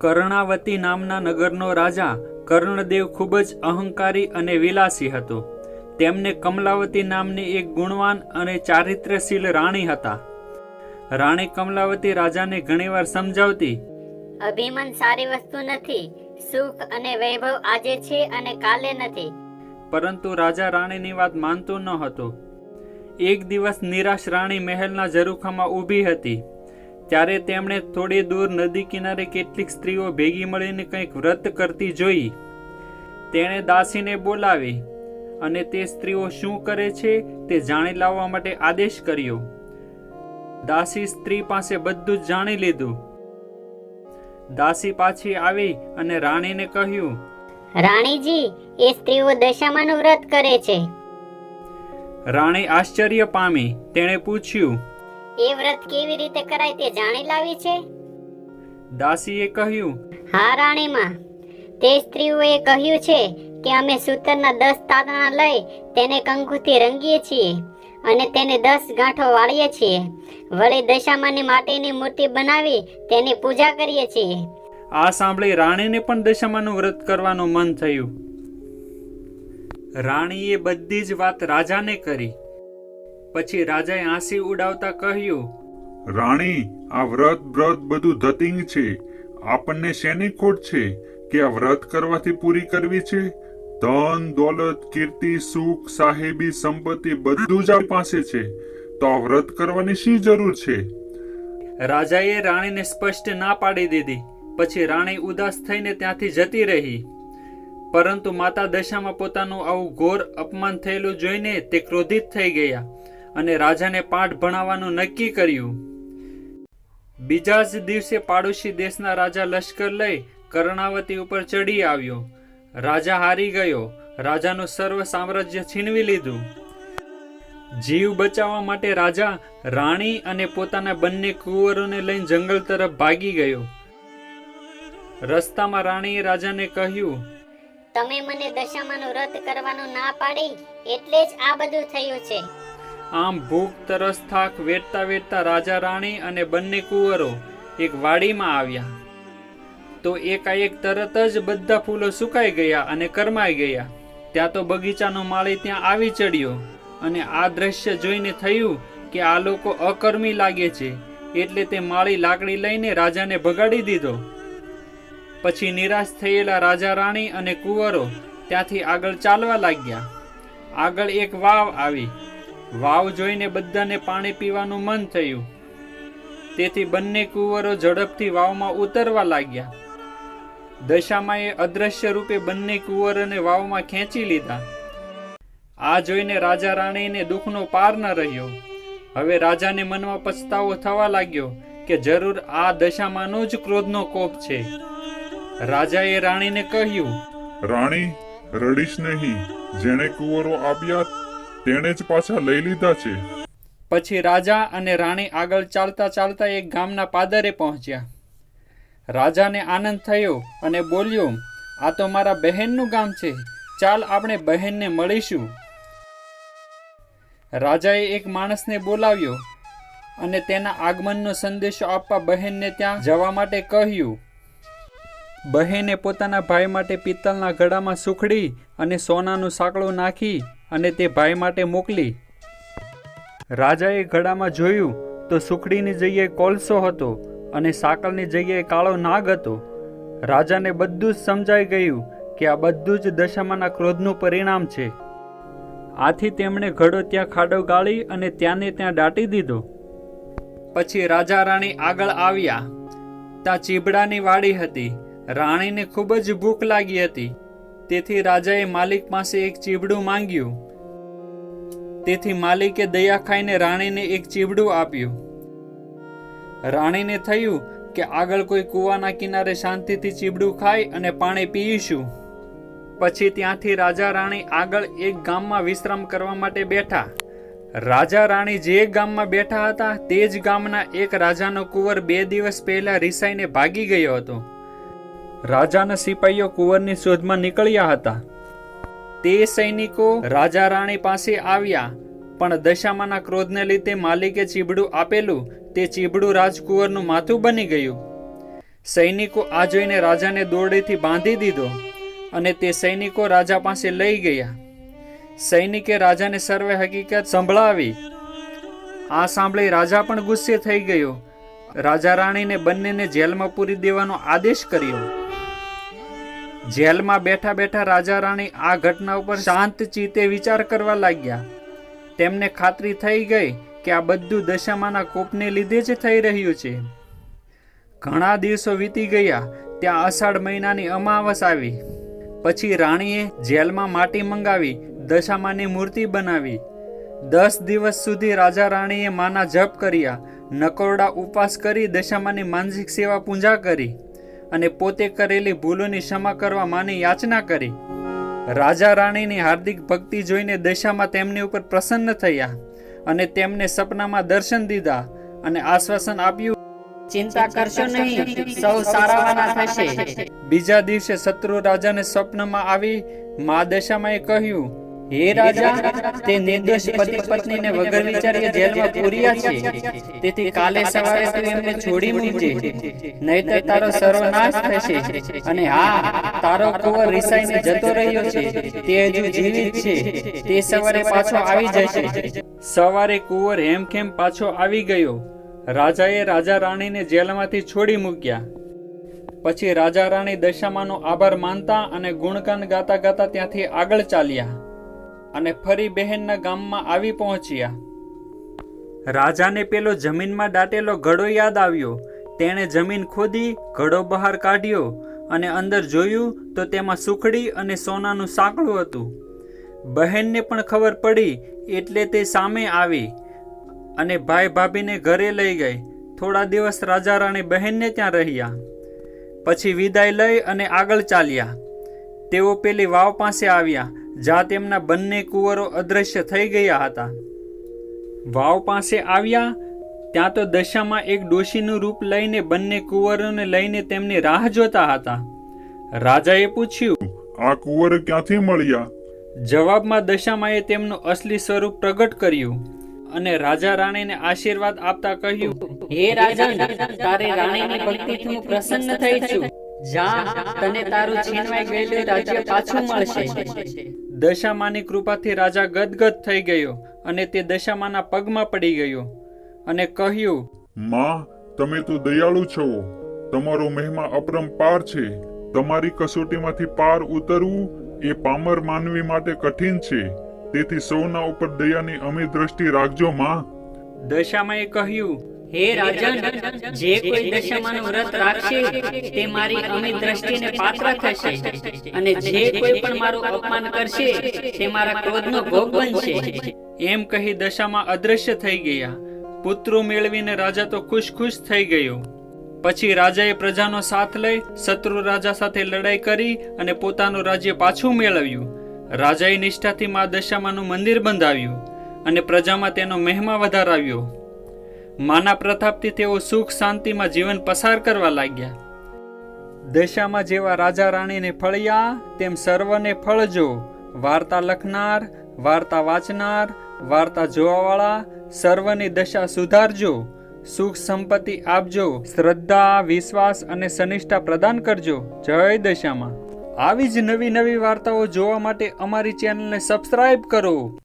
કર્ણાવતી નામના નગરનો રાજા કર્ણદેવ ખૂબ જ અહંકારી અને વિલાસી હતો. તેમને કમલાવતી નામની એક ગુણવાન અને ચારિત્ર્યશીલ રાણી હતા. રાણી કમલાવતી રાજાને ઘણીવાર સમજાવતી અભિમાન સારી વસ્તુ નથી સુખ અને વૈભવ આજે છે અને કાલે નથી. પરંતુ રાજા રાણીની વાત માનતો ન હતો. એક દિવસ નિરાશ રાણી મહેલના ઝરૂખામાં ઊભી હતી. ત્યારે તેમણે થોડી દૂર નદી કિનારે કેટલીક સ્ત્રીઓ ભેગી મળીને કંઈક વ્રત કરતી જોઈ. તેણે દાસીને બોલાવી અને તે સ્ત્રીઓ શું કરે છે તે જાણી લાવવા માટે આદેશ કર્યો. દાસી સ્ત્રી પાસે બધું જ જાણી લીધું. દાસી પાછી આવી અને રાણીને કહ્યું રાણીજી એ સ્ત્રીઓ દશામાનું વ્રત કરે છે. રાણી આશ્ચર્ય પામી. તેણે પૂછ્યું એ વ્રત કેવી રીતે કરાય તે જાણી લાવી છે? દાસીએ કહ્યું હા રાણીમાં. તે સ્ત્રીઓએ કહ્યું છે કે અમે સૂતરના દસ તાતણા લઈ તેને કંકુથી રંગીએ છીએ અને તેને દસ ગાંઠો વાળીએ છીએ. વળી દશામાની માટીની મૂર્તિ બનાવી તેની પૂજા કરીએ છીએ. આ સાંભળી રાણીને પણ દશામાનું વ્રત કરવાનું મન થયું. રાણીએ બધી જ વાત રાજાને કરી. પછી રાજાએ આંસી ઉડાવતા કહ્યું રાણી આ વ્રત વ્રત બધું ધતિંગ છે. આપણને શેની ખોટ છે કે આ વ્રત કરવાથી પૂરી કરવી છે? ધન દોલત કીર્તિ સુખ સાહેબી સંપત્તિ બધું જ આપણી પાસે છે. તો આ વ્રત કરવાની શી જરૂર છે? રાજાએ રાણીને સ્પષ્ટ ના પાડી દીધી. પછી રાણી ઉદાસ થઈને ત્યાંથી જતી રહી. પરંતુ માતા દશામાં પોતાનું આવું ઘોર અપમાન થયેલું જોઈને તે ક્રોધિત થઈ ગયા. અને રાજાને પાઠ ભણાવવાનું નક્કી કર્યું. બીજા જ દિવસે પાડોશી દેશના રાજા લશ્કર લઈ કર્ણાવતી ઉપર ચડી આવ્યો. રાજા હારી ગયો. રાજાનું સર્વ સામ્રાજ્ય છીનવી લીધું. જીવ બચાવવા માટે રાજા રાણી અને પોતાના બંને કુંવરોને લઈને જંગલ તરફ ભાગી ગયો. રસ્તામાં રાણીએ રાજાને કહ્યું, તમે મને દશામાનું રદ કરવાનું ના પાડી? એટલે જ આ બધું થયું છે. આમ ભૂખ તરસ થાક વેઠતા વેઠતા રાજા રાણી અને બંને કુંવરો એક વાડીમાં આવ્યા. તો એકાએક તરત જ બધા ફૂલો સુકાઈ ગયા અને કરમાઈ ગયા. ત્યાં તો બગીચાનો માળી ત્યાં આવી ચડ્યો અને આ દ્રશ્ય જોઈને થયું કે આ લોકો અકર્મી લાગે છે, એટલે તે માળી લાકડી લઈને રાજાને ભગાડી દીધો. પછી નિરાશ થયેલા રાજા રાણી અને કુંવરો ત્યાંથી આગળ ચાલવા લાગ્યા. આગળ એક વાવ આવી વાવ જોઈને બધાને પાણી પીવાનું મન થયું. તેથી બંને કુંવરો ઝડપથી વાવમાં ઉતરવા લાગ્યા. દશામાએ અદ્રશ્ય રૂપે બંને કુંવરોને વાવમાં ખેંચી લીધા. આ જોઈને રાજા રાણીને દુઃખનો પાર ન રહ્યો. હવે રાજાને મનમાં પછતાવો થવા લાગ્યો કે જરૂર આ દશામાંનો જ ક્રોધનો કોપ છે. રાજાએ રાણીને કહ્યું, રાણી, રડીશ નહીં. જેણે કુંવરો આપ્યા તેણે જ પાછા લઈ લીધા છે. પછી રાજા અને રાણી આગળ ચાલતા ચાલતા એક ગામના પાદરે પહોંચ્યા. રાજાને આનંદ થયો અને બોલ્યો, આ તો મારા બહેનનું ગામ છે. ચાલ આપણે બહેનને મળીશું. રાજાએ એક માણસને બોલાવ્યો અને તેના આગમનનો સંદેશો આપવા બહેનને ત્યાં જવા માટે કહ્યું, બહેને પોતાના ભાઈ માટે પિત્તળના ઘડામાં સુખડી અને સોનાનું સાંકળું નાખી અને તે ભાઈ માટે મોકલી. રાજાએ ઘડામાં જોયું તો સુખડીની જગ્યાએ કોલસો હતો અને સાકળની જગ્યાએ કાળો નાગ હતો. રાજાને બધું જ સમજાઈ ગયું કે આ બધું જ દશામાના ક્રોધનું પરિણામ છે. આથી તેમણે ઘડો ત્યાં ખાડો ગાળી અને ત્યાંને ત્યાં દાટી દીધો. પછી રાજા રાણી આગળ આવ્યા. ત્યાં ચીબડાની વાડી હતી. રાણીને ખૂબ જ ભૂખ લાગી હતી. તેથી રાજાએ માલિક પાસે એક ચીબડું માંગ્યું. તેથી માલિકે દયા ખાઈને રાણીને એક ચીબડું આપ્યું. રાણીને થયું કે આગળ કોઈ કૂવાના કિનારે શાંતિથી ચીબડું ખાય અને પાણી પીઈશું. પછી ત્યાંથી રાજા રાણી આગળ એક ગામમાં વિશ્રામ કરવા માટે બેઠા. રાજા રાણી જે ગામમાં બેઠા હતા તે જ ગામના એક રાજાનો કુંવર બે દિવસ પહેલા રિસાઈને ભાગી ગયો હતો. રાજાના સિપાહીઓ કુંવરની શોધમાં નીકળ્યા હતા. તે સૈનિકો રાજા રાણી પાસે આવ્યા, પણ દશામાના ક્રોધને લીધે માલિકે ચીબડું આપેલું, તે ચીબડું રાજકુંવરનું માથું બની ગયું. સૈનિકો આ જોઈને રાજાને દોરડીથી બાંધી દીધો અને તે સૈનિકો રાજા પાસે લઈ ગયા. સૈનિકે રાજાને સર્વે હકીકત સંભળાવી. આ સાંભળી રાજા પણ ગુસ્સે થઈ ગયો. રાજા રાણીને બંનેને જેલમાં પૂરી દેવાનો આદેશ કર્યો. જેલમાં બેઠા બેઠા રાજા રાણી આ ઘટના ઉપર શાંત ચિત્તે વિચાર કરવા લાગ્યા. તેમને ખાતરી થઈ ગઈ કે આ બધું દશામાના કોપને લીધે જ થઈ રહ્યું છે. ઘણા દિવસો વીતી ગયા, ત્યાં અષાઢ મહિનાની અમાવસ આવી. પછી રાણીએ જેલમાં માટી મંગાવી, દશામાની મૂર્તિ બનાવી. દસ દિવસ સુધી રાજા રાણીએ માના જપ કર્યા, નકોરડા ઉપવાસ કરી દશામાની માનસિક સેવા પૂજા કરી. અને પોતે કરેલી ભૂલોની ક્ષમા કરવા માની યાચના કરી. રાજા રાણીની હાર્દિક ભક્તિ જોઈને દશામાં તેમની ઉપર પ્રસન્ન થયા અને તેમને સપનામાં દર્શન દીધા અને આશ્વાસન આપ્યું ચિંતા કરશો નહીં સૌ સારાવાના થશે. બીજા દિવસે શત્રુ રાજાને સ્વપ્નમાં આવી મા દશામાએ કહ્યું હે રાજા, તે નિર્દોષ પતિ પત્નીને વગર વિચાર્યા જેલમાં પૂર્યા છે તેથી કાલે સવારે તું એમને છોડી મૂકજે. નહીતર તારો સર્વનાશ થશે. અને હા, તારો કુંવર રિસાઈને જતો રહ્યો છે. તે હજુ જીવિત છે. તે સવારે પાછો આવી જશે. સવારે કુંવર હેમખેમ પાછો આવી ગયો? રાજાએ રાજા રાણીને જેલમાંથી છોડી મૂક્યા. પછી રાજા રાણી દશામાનો આભાર માનતા અને ગુણગાન ગાતા ગાતા ત્યાંથી આગળ ચાલ્યા. અને ફરી બહેનના ગામમાં આવી પહોંચ્યા. રાજાને પેલો જમીનમાં દાટેલો ઘડો યાદ આવ્યો. તેણે જમીન ખોદી ઘડો બહાર કાઢ્યો અને અંદર જોયું તો તેમાં સુખડી અને સોનાનું સાંકળું હતું. બહેનને પણ ખબર પડી એટલે તે સામે આવી અને ભાઈ ભાભીને ઘરે લઈ ગઈ. થોડા દિવસ રાજા રાણી બહેનને ત્યાં રહ્યા. પછી વિદાય લઈ અને આગળ ચાલ્યા. તેઓ પેલી વાવ પાસે આવ્યા જ્યાં તેમના બંને કુંવરો અદ્રશ્ય થઈ ગયા હતા. વાવ પાસે આવ્યા ત્યાં તો દશામાં એક ડોશીનું રૂપ લઈને બંને કુંવરોને લઈને તેમની રાહ જોતા હતા. રાજાએ પૂછ્યું આ કુંવર ક્યાંથી મળ્યા? જવાબમાં દશામાએ તેમનું અસલી સ્વરૂપ પ્રગટ કર્યું અને રાજા રાણીને આશીર્વાદ આપતા કહ્યું હે રાજા તારે રાણીની ભક્તિથી હું પ્રસન્ન થઈ છું. જા તને તારું છીનવાઈ ગયેલું રાજ્ય પાછું મળશે. દશામાની કૃપાથી રાજા ગદગદ થઈ ગયો અને તે દશામાના પગમાં પડી ગયો અને કહ્યું માં તમે તો દયાળુ છો. તમારો મહિમા અપરંપાર છે. તમારી કસોટીમાંથી પાર ઉતરવું એ પામર માનવી માટે કઠિન છે. તેથી સૌના ઉપર દયાની અમી દ્રષ્ટિ રાખજો માં. દશામાએ કહ્યું હે રાજન, જે કોઈ દશામાનું વ્રત રાખશે, તે મારી અમિત દ્રષ્ટિને પાત્ર થશે. અને જે કોઈ પણ મારું અપમાન કરશે, તે મારા ક્રોધનો ભોગ બનશે. એમ કહી દશામાં અદ્રશ્ય થઈ ગયા. પુત્રો મેળવીને રાજા તો ખુશ ખુશ થઈ ગયો. પછી રાજાએ પ્રજાનો સાથ લઈ શત્રુ રાજા સાથે લડાઈ કરી અને પોતાનું રાજ્ય પાછું મેળવ્યું. રાજાએ નિષ્ઠાથી મા દશામાનું મંદિર બંધાવ્યું અને પ્રજામાં તેનો મહિમા વધારાવ્યો. માના પ્રતાપથી તેઓ સુખ શાંતિમાં જીવન પસાર કરવા લાગ્યા. દશામાં જેવા રાજા રાણીને ફળ્યા, તેમ સર્વને ફળજો. વાર્તા લખનાર, વાર્તા વાંચનાર, વાર્તા જોવાવાળા, સર્વની દશા સુધારજો. સુખ સંપત્તિ આપજો, શ્રદ્ધા, વિશ્વાસ અને સનિષ્ઠા પ્રદાન કરજો. જય દશામાં. આવી જ નવી નવી વાર્તાઓ જોવા માટે અમારી ચેનલને સબસ્ક્રાઇબ કરો.